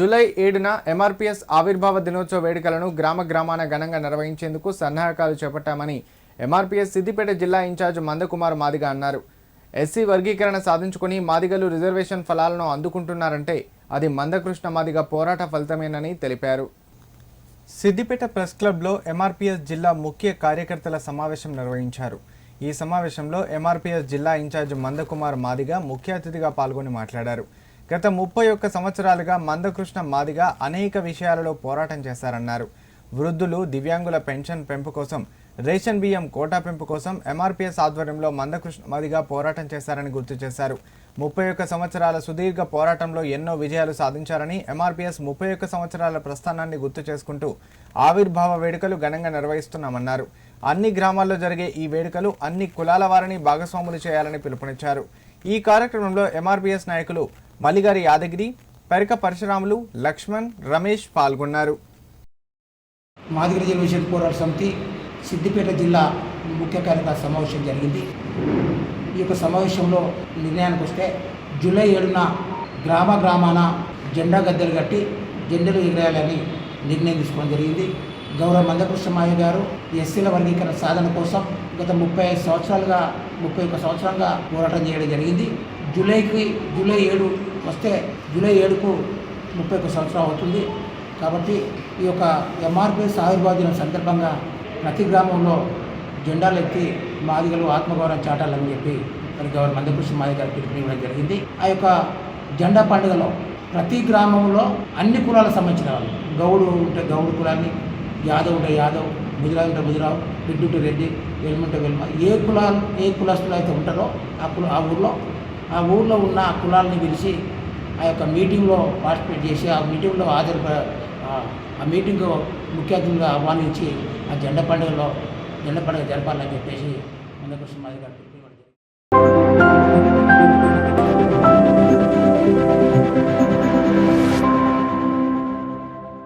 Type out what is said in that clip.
July ఏడున MRPS ఆవిర్భావ దినోత్సవ వేడుకలను గ్రామ గ్రామాన ఘనంగా నిర్వహించేందుకు సన్నాహకాలు చేపట్టామని ఎంఆర్పీఎస్ సిద్దిపేట జిల్లా ఇన్ఛార్జ్ మందకుమార్ మాదిగ అన్నారు. ఎస్సీ వర్గీకరణ సాధించుకుని మాదిగలు రిజర్వేషన్ ఫలాలను అందుకుంటున్నారంటే అది మందకృష్ణ మాదిగ పోరాట ఫలితమేనని తెలిపారు. సిద్దిపేట ప్రెస్ క్లబ్లో ఎంఆర్పీఎస్ జిల్లా ముఖ్య కార్యకర్తల సమావేశం నిర్వహించారు. ఈ సమావేశంలో ఎంఆర్పీఎస్ జిల్లా ఇన్ఛార్జ్ మందకుమార్ మాదిగ ముఖ్య అతిథిగా పాల్గొని మాట్లాడారు. గత ముప్పై ఒక్క సంవత్సరాలుగా మందకృష్ణ మాదిగ అనేక విషయాలలో పోరాటం చేశారన్నారు. వృద్ధులు దివ్యాంగుల పెన్షన్ పెంపు కోసం రేషన్ బియ్యం కోటా పెంపు కోసం ఎంఆర్పీఎస్ ఆధ్వర్యంలో మందకృష్ణ మాదిగా పోరాటం చేశారని గుర్తు చేశారు. ముప్పై ఒక్క సంవత్సరాల సుదీర్ఘ పోరాటంలో ఎన్నో విజయాలు సాధించారని ఎంఆర్పీఎస్ ముప్పై ఒక్క సంవత్సరాల ప్రస్థానాన్ని గుర్తు చేసుకుంటూ ఆవిర్భావ వేడుకలు ఘనంగా నిర్వహిస్తున్నామన్నారు. అన్ని గ్రామాల్లో జరిగే ఈ వేడుకలు అన్ని కులాల వారిని భాగస్వాములు చేయాలని పిలుపునిచ్చారు. ఈ కార్యక్రమంలో ఎంఆర్పీఎస్ నాయకులు మల్లిగారి యాదగిరి పెరక పరశురాములు లక్ష్మణ్ రమేష్ పాల్గొన్నారు. మాదిగ రిజర్వేషన్ పోరాట సమితి సిద్దిపేట జిల్లా ముఖ్య కార్యకర్త సమావేశం జరిగింది. ఈ యొక్క సమావేశంలో నిర్ణయానికి వస్తే జూలై ఏడున గ్రామ గ్రామాన జెండా గద్దెలు కట్టి జెండలు ఎగరేయాలని నిర్ణయం తీసుకోవడం జరిగింది. గౌరవ మందకృష్ణమాయ గారు ఎస్సీల వర్గీకరణ సాధన కోసం గత ముప్పై ఐదు సంవత్సరాలుగా ముప్పై ఒక్క సంవత్సరంగా పోరాటం చేయడం జరిగింది. జూలైకి జూలై ఏడు వస్తే జూలై ఏడుకు ముప్పై ఒక్క సంవత్సరం అవుతుంది. కాబట్టి ఈ యొక్క ఎంఆర్పిఎస్ ఆవిర్భావ దినం సందర్భంగా ప్రతి గ్రామంలో జెండాలు ఎత్తి మాదిగలు ఆత్మగౌరవం చాటాలని చెప్పి మరి గవర్నర్ మందకృష్ణ మాది గారు పిలుపునివ్వడం జరిగింది. ఆ యొక్క జెండా పండుగలో ప్రతి గ్రామంలో అన్ని కులాలకు సంబంధించిన వాళ్ళు గౌడు ఉంటే గౌడు కులాన్ని యాదవ్ ఉంటే యాదవ్ ముదిరాజు ఉంటే ముదిరావు రెడ్డి ఉంటే రెడ్డి వెల్మ ఉంటే వెల్మ ఏ కులాలు ఏ కులస్తులు అయితే ఉంటారో ఆ కుల ఆ ఊర్లో ఆ ఊళ్ళో ఉన్న కులాలని పిలిచి ఆ యొక్క మీటింగ్లో పార్టిసిపేట్ చేసి ఆ మీటింగ్లో హాజరు ఆ- మీటింగ్ ముఖ్య అతిథులుగా ఆహ్వానించి ఆ జెండా పండుగలో జెండా పండుగ జరపాలని చెప్పేసి ముందుకు మాది గారు